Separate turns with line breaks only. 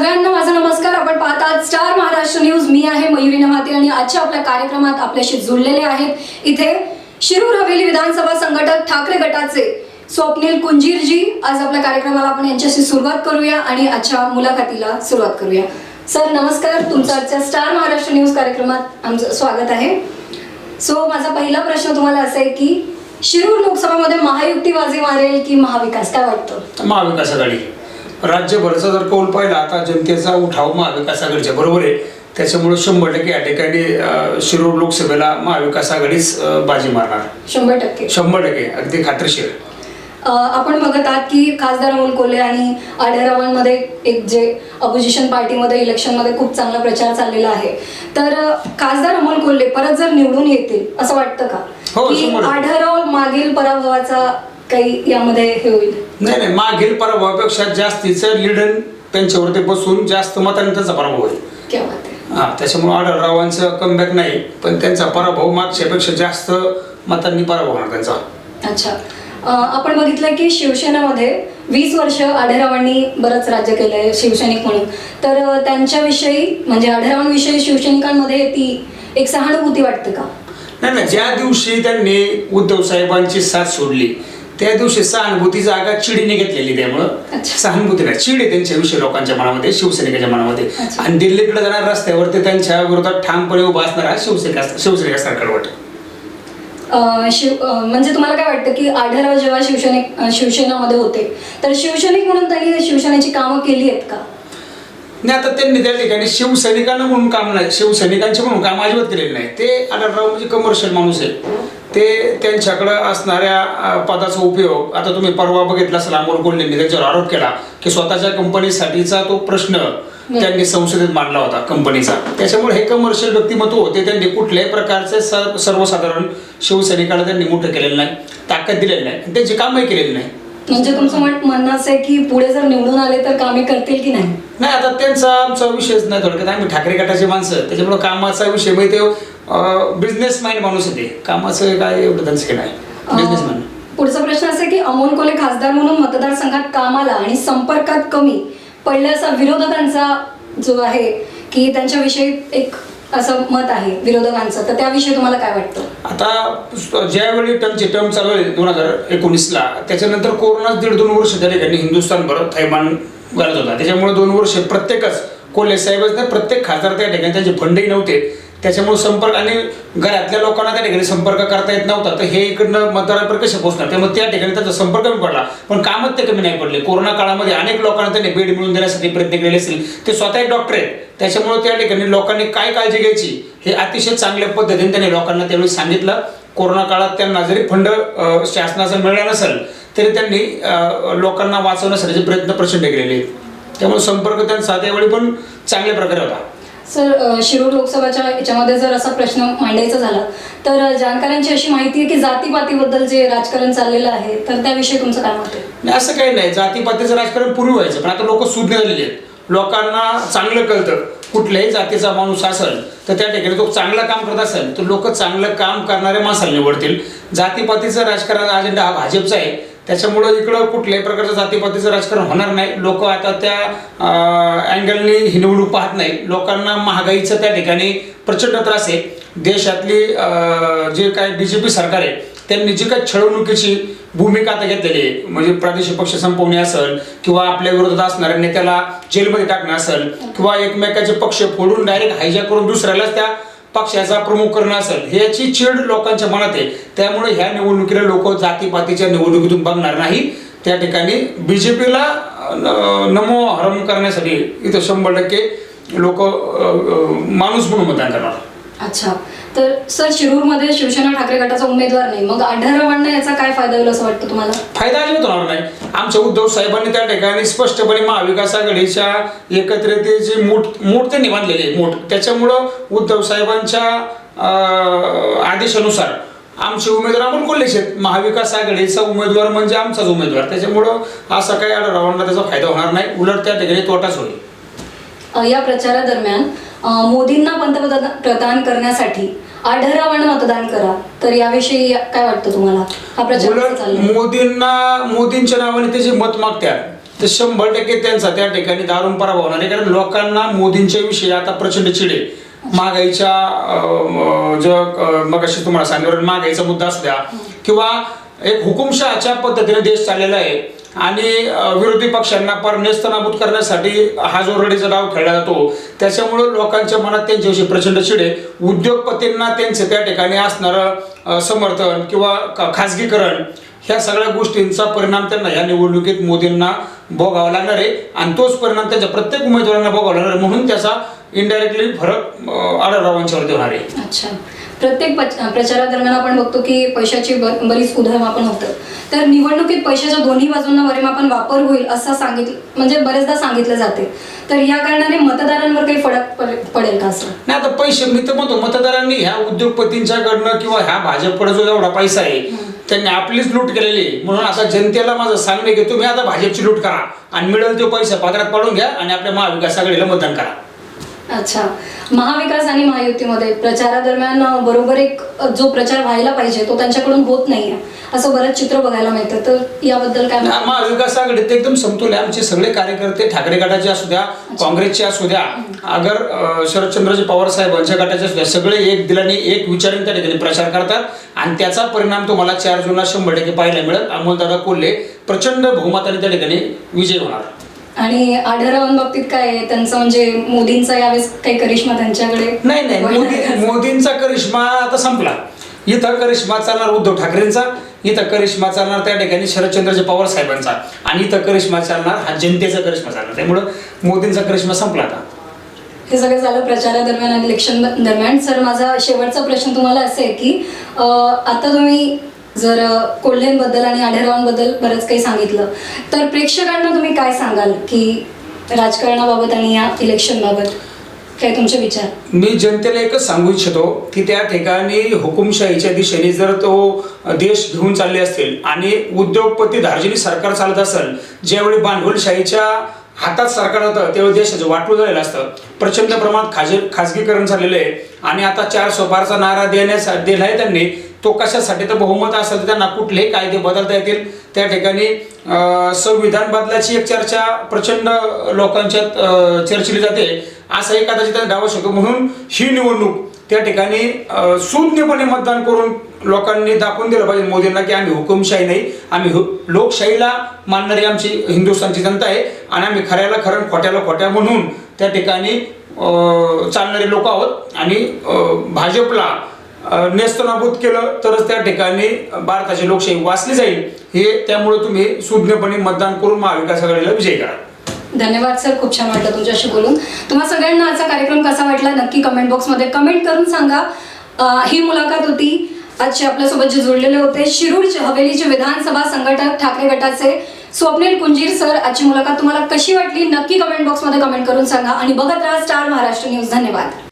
सगळ्यांना माझा नमस्कार. आपण पाहतात स्टार महाराष्ट्र न्यूज. मी आहे मयुरी नव्हाते आणि आजच्या आपल्या कार्यक्रमात आपल्याशी जुळलेले आहेत. इथे शिरूर हवेली विधानसभा संघटक ठाकरे गटाचे स्वप्नील कुंजीरजी. आज आपल्या कार्यक्रमाला आपण यांच्याशी सुरुवात करूया आणि आजच्या मुलाखतीला सुरुवात करूया. सर नमस्कार. तुमचं आजच्या स्टार महाराष्ट्र न्यूज कार्यक्रमात आमचं स्वागत आहे. सो माझा पहिला प्रश्न तुम्हाला असा आहे की शिरूर लोकसभामध्ये महायुक्ती बाजी मारेल की महाविकास? काय वाटतं?
महाविकास आघाडी. राज्यभरचा जर कौल पाहिला आता जनतेचा उठाव महाविकास आघाडीच्या बरोबर आहे? त्याच्यामुळे शंभर टक्के या ठिकाणी शिरूर लोकसभेला महाविकास आघाडीच बाजी मारणार.
शंभर टक्के.
शंभर टक्के. अगदी खात्रीशीर.
आपण बघत आहात की खासदार अमोल कोल्हे आणि आढळरावांमध्ये एक जे अपोजिशन पार्टीमध्ये इलेक्शनमध्ये खूप चांगला प्रचार चाललेला आहे. तर खासदार अमोल कोल्हे परत जर निवडून येतील असं वाटतं का?
हो,
की. आढळराव मागील पराभवाचा काही यामध्ये हे होईल?
नाही नाही मागील पराभवापेक्षा जास्तीचं लीडन त्यांच्यावरती बसून जास्त मतांनी त्यांचा पराभव होईल.
क्या बात आहे.
हा त्याच्यामुळे आढळरावांचं कमबॅक नाही पण त्यांचा पराभव मागच्यापेक्षा जास्त मतांनी पराभव होणार त्यांचा.
अच्छा. अ, आपण बघितलं की शिवसेनेमध्ये वीस वर्ष आढळरावांनी बरंच राज्य केलंय शिवसैनिक म्हणून. तर अ, त्यांच्याविषयी म्हणजे आढळरावांविषयी शिवसैनिकांमध्ये ती एक सहानुभूती वाटते का?
नाही नाही ज्या दिवशी त्यांनी उद्धव साहेबांची साथ सोडली त्या दिवशी सहानुभूती जागा चिडीने घेतलेली त्यामुळं. सहानुभूती नाही चिड आहे त्यांच्याविषयी लोकांच्या मनामध्ये शिवसैनिकाच्या मनामध्ये. आणि दिल्लीकडे जाणार रस्त्यावरती त्यांच्या विरोधात ठामपणे उभा असणारा शिवसैनिक शिवसैनिक सरकार वाटत
शिव म्हणजे तुम्हाला काय वाटतं की आढळराव जेव्हा शिवसैनिक अ, शिवसेनामध्ये होते तर शिवसैनिक म्हणून त्यांनी शिवसेनेची कामं केली आहेत का?
नाही आता त्यांनी त्या ठिकाणी शिवसैनिकांना म्हणून काम नाही शिवसैनिकांचे म्हणून काम अजिबात केलेलं नाही. ते आढळराव म्हणजे कमर्शियल माणूस आहे ते त्यांच्याकडे असणाऱ्या पदाचा उपयोग आता तुम्ही परवा बघितला असेल अमोल कोल्हेंनी त्यांच्यावर आरोप केला की स्वतःच्या कंपनीसाठीचा तो प्रश्न त्यांनी संसदेत मांडला होता कंपनीचा. त्याच्यामुळे हे कमर्शियल व्यक्तिमत्व होते त्यांनी कुठल्याही प्रकारचे सर्वसाधारण शिवसैनिकाला त्यांनी मोठं केलेलं नाही ताकद दिलेली नाही त्यांची कामही केलेली नाही.
म्हणजे तुमचं म्हण- म्हणणं असं आहे की पुढे जर निवडून आले तर कामे करतील की नाही?
नाही आता त्यांचा आमचा विषयच नाही थोडक्यात. आम्ही ठाकरे गटाचे माणसं त्याच्यामुळे कामाचा विषय म्हणजे ते बिझनेस माइंड माणूस आहे ते. कामाचं काय एवढं त्यांचं काही नाही
पुढचा प्रश्न असा की अमोल कोल्हे खासदार म्हणून मतदारसंघात कामाला आणि संपर्कात कमी. पडले असा विरोधकांचा जो आहे की त्यांच्याविषयी एक असं मत आहे विरोधकांचं. तर त्याविषयी तुम्हाला काय वाटतं?
आता ज्यावेळी टर्मचे टर्म चालू आहे दोन हजार एकोणीसला त्याच्यानंतर कोरोना दीड दोन वर्ष झाले त्यांनी हिंदुस्थानभर थैमान घालत होता. त्याच्यामुळे दोन वर्ष प्रत्येकच कोल्हे साहेबच नाही प्रत्येक खासदार त्या ठिकाणी त्यांचे फंडही नव्हते. त्याच्यामुळे संपर्क आणि घरातल्या लोकांना त्या ठिकाणी संपर्क करता येत नव्हता. तर हे इकडनं मतदारापर्यंत कसे पोहोचणार? त्यामुळे त्या ठिकाणी त्याचा संपर्क कमी पडला. पण कामच ते कमी नाही पडले. कोरोना काळामध्ये अनेक लोकांना त्यांनी बेड मिळवून देण्यासाठी प्रयत्न केले असतील. ते स्वतः एक डॉक्टर आहेत. त्याच्यामुळे त्या ठिकाणी लोकांनी काय काळजी घ्यायची हे अतिशय चांगल्या पद्धतीने त्यांनी लोकांना त्यावेळी सांगितलं. कोरोना काळात त्यांना जरी फंड शासनाचा मिळाला नसेल तरी त्यांनी लोकांना वाचवण्यासाठी प्रयत्न प्रचंड केलेले आहेत. त्यामुळे संपर्क त्यांचा त्यावेळी पण चांगल्या प्रकारे होता.
सर शिरूर लोकसभाच्या याच्यामध्ये जर असा प्रश्न मांडायचा झाला तर जाणकारांची अशी माहिती आहे की जातीपातीबद्दल जे राजकारण चाललेलं आहे तर त्याविषयी तुमचं काय मत आहे?
नाही असं काही नाही. जातीपातीचं राजकारण पूर्वी व्हायचं पण आता लोक सुज्ञ झालेले आहेत. लोकांना चांगलं कळतं. कुठल्याही जातीचा माणूस असेल तर त्या ठिकाणी तो चांगलं काम करत असेल तर लोक चांगलं काम करणाऱ्या माणसाला निवडतील. जातीपातीचं राजकारण अजेंडा हा भाजपचा आहे. त्याच्यामुळं इकडं कुठल्याही प्रकारचं जातीपातीचं राजकारण होणार नाही. लोक आता त्या अँगलनी ही निवडणूक पाहत नाही लोकांना महागाईचं त्या ठिकाणी प्रचंड त्रास आहे. देशातली जे काय बी जे पी सरकार आहे त्यांनी जी काही छळवणुकीची भूमिका आता घेतलेली आहे म्हणजे प्रादेशिक पक्ष संपवणे असेल किंवा आपल्या विरोधात असणाऱ्या नेत्याला जेलमध्ये टाकणं असेल किंवा एकमेकाचे पक्ष फोडून डायरेक्ट हायजॅक करून दुसऱ्यालाच त्या पक्षाचा प्रमुख करणं असेल ह्याची चिड लोकांच्या मनात आहे. त्यामुळे ह्या निवडणुकीला लोक जातीपातीच्या निवडणुकीतून बघणार नाही. त्या ठिकाणी बीजेपीला नमो हरम करण्यासाठी इथं शंभर टक्के लोक माणूस म्हणून मतदान करणार.
अच्छा. तर सर शिरूरमध्ये शिवसेना ठाकरे गटाचा उमेदवार नाही. मग आढळरावांना याचा काय फायदा होईल असं वाटतं तुम्हाला?
फायदा अजिबात होणार नाही. आमच्या उद्धव साहेबांनी त्या ठिकाणी स्पष्टपणे महाविकास आघाडीच्या एकत्रितेची मूठ मूठ त्यांनी बांधलेली आहे मूठ. त्याच्यामुळं उद्धव साहेबांच्या अं, आदेशानुसार आमचे उमेदवार आपण कोल्हेच आहेत महाविकास आघाडीचा उमेदवार म्हणजे आमचाच उमेदवार. त्याच्यामुळं असा काही आढळरावांना त्याचा फायदा होणार नाही. उलट त्या ठिकाणी तोटाच होईल.
या प्रचारादरम्यान मोदींना पंतप्रधान प्रदान करण्यासाठी आढळरावांना मतदान करा. तर याविषयी काय वाटतं तुम्हाला? हा प्रचार?
मोदींना मोदींच्या नावाने ते जे मत मागतात तर शंभर टक्के त्यांचा त्या ठिकाणी दारुण पराभव होणार कारण लोकांना मोदींच्या विषयी आता प्रचंड चिडे. महागाईच्या जो मग तुम्हाला सांगितलं महागाईचा मुद्दा असू द्या. किंवा एक हुकुमशहाच्या पद्धतीने देश चाललेला आहे. आणि विरोधी पक्षांना पर नेस्तनाबूत करण्यासाठी हा जो रडीचा डाव खेळला जातो त्याच्यामुळे लोकांच्या मनात त्यांच्याविषयी प्रचंड चिडे. उद्योगपतींना त्यांचे त्या ठिकाणी असणारं समर्थन किंवा खाजगीकरण ह्या सगळ्या गोष्टींचा परिणाम त्यांना या निवडणुकीत मोदींना भोगावा लागणार आहे. आणि तोच परिणाम त्यांच्या प्रत्येक उमेदवारांना भोगावा लागणार म्हणून त्याचा इनडायरेक्टली फरक अं, आढळरावांच्यावरती होणार आहे.
अच्छा. प्रत्येक प्रचारादरम्यान आपण बघतो की पैशाची बरीच उधळमापन होतं. तर निवडणुकीत पैशाच्या दोन्ही बाजूंना वरेमापन वापर होईल असं सांगितलं म्हणजे बरेचदा सांगितलं जाते. तर या कारणाने मतदारांवर काही फरक पडे- पडेल का असं
नाही आता पैसे मी तर म्हणतो मतदारांनी ह्या उद्योगपतींच्याकडनं किंवा ह्या भाजपकडे जो एवढा पैसा आहे त्यांनी आपलीच लूट केलेली आहे. म्हणून आता जनतेला माझं सांगणे की तुम्ही आता भाजपची लूट करा आणि मिळेल तो पैसा पात्रात पाडून घ्या आणि आपल्या महाविकास आघाडीला मतदान करा.
अच्छा. महाविकास आणि महायुतीमध्ये प्रचारादरम्यान बरोबर एक जो प्रचार व्हायला पाहिजे तो त्यांच्याकडून होत नाहीये. असं बरंच चित्र बघायला मिळतं. तर याबद्दल काय
महाविकास आघाडीत एकदम समतोल आहे. आमचे सगळे कार्यकर्ते ठाकरे गटाचे असू द्या काँग्रेसचे असू द्या अगर शरदचंद्रजी पवार साहेबांच्या गटाचे असू द्या सगळे एक दिलाने एक विचाराने त्या ठिकाणी प्रचार करतात. आणि त्याचा परिणाम तुम्हाला चार जूनला शंभर टक्के पाहायला मिळेल. अमोलदादा कोल्हे प्रचंड बहुमताने त्या ठिकाणी विजय होणार.
आणि आढळरावांबाबतीत काय आहे? त्यांचं म्हणजे मोदींचा यावेळेस काही करिश्मा त्यांच्याकडे?
नाही नाही. मोदी मोदींचा करिश्मा आता संपला. इथं करिश्मा चालणार उद्धव ठाकरेंचा इथं करिश्मा चालणार त्या ठिकाणी शरदचंद्रजी पवार साहेबांचा आणि इथं करिश्मा चालणार हा जनतेचा करिश्मा चालणार. त्यामुळं मोदींचा करिश्मा संपला आता.
हे सगळं झालं प्रचारादरम्यान आणि इलेक्शन दरम्यान. सर माझा शेवटचा प्रश्न तुम्हाला असा आहे की आता तुम्ही जर कोल्हेंबद्दल आणि आढेरावांबद्दल बरंच काही सांगितलं. तर प्रेक्षकांना तुम्ही काय सांगाल की राजकारणाबाबत आणि या इलेक्शनबाबत? काय तुमचे विचार?
मी जनतेला एकच सांगू इच्छितो की त्या ठिकाणी हुकुमशाहीच्या दिशेने जर तो देश घेऊन चालले असतील आणि उद्योगपती धार्जिनी सरकार चालत असेल ज्यावेळी भांडवलशाहीच्या हातात सरकार होतं त्यावेळी देशाचं वाटलं झालेलं असतं. प्रचंड प्रमाणात खाज खाजगीकरण झालेलं आहे. आणि आता चार सोपारचा नारा देण्यास दिला आहे त्यांनी तो कशासाठी? तर बहुमत असेल तर त्यांना कुठलेही कायदे बदलता येतील. त्या ठिकाणी संविधान बदलाची एक चर्चा प्रचंड लोकांच्या चर्चेली चर्चिली जाते. असाही कदाचित डावा शकतो. म्हणून ही निवडणूक त्या ठिकाणी शून्यपणे मतदान करून लोकांनी दाखवून दिलं पाहिजे मोदींना की आम्ही हुकुमशाही नाही. आम्ही हु- लोकशाहीला मानणारी आमची हिंदुस्थानची जनता आहे आणि आम्ही खऱ्याला खरं खोट्याला खोट्या म्हणून त्या ठिकाणी चालणारे लोक आहोत. आणि भाजपला नेस्तनाबूत केलं तरच त्या ठिकाणी भारताची लोकशाही वाचली जाईल. हे त्यामुळे तुम्ही सुज्ञपणे मतदान करून महाविकास आघाडीला विजय करा.
धन्यवाद सर. खूप छान वाटलं तुमच्याशी बोलून. तुम्हा सगळ्यांना आजचा कार्यक्रम कसा वाटला? नक्की कमेंट बॉक्समध्ये कमेंट करून सांगा. ही मुलाखत होती. आजचे आपल्यासोबत जे जुळलेले होते शिरूरचे हवेलीचे विधानसभा संघटक ठाकरे गटाचे स्वप्नील कुंजीर सर आजची मुलाखत तुम्हाला कशी वाटली? नक्की कमेंट बॉक्समध्ये कमेंट करून सांगा. आणि बघत राहा स्टार महाराष्ट्र न्यूज. धन्यवाद.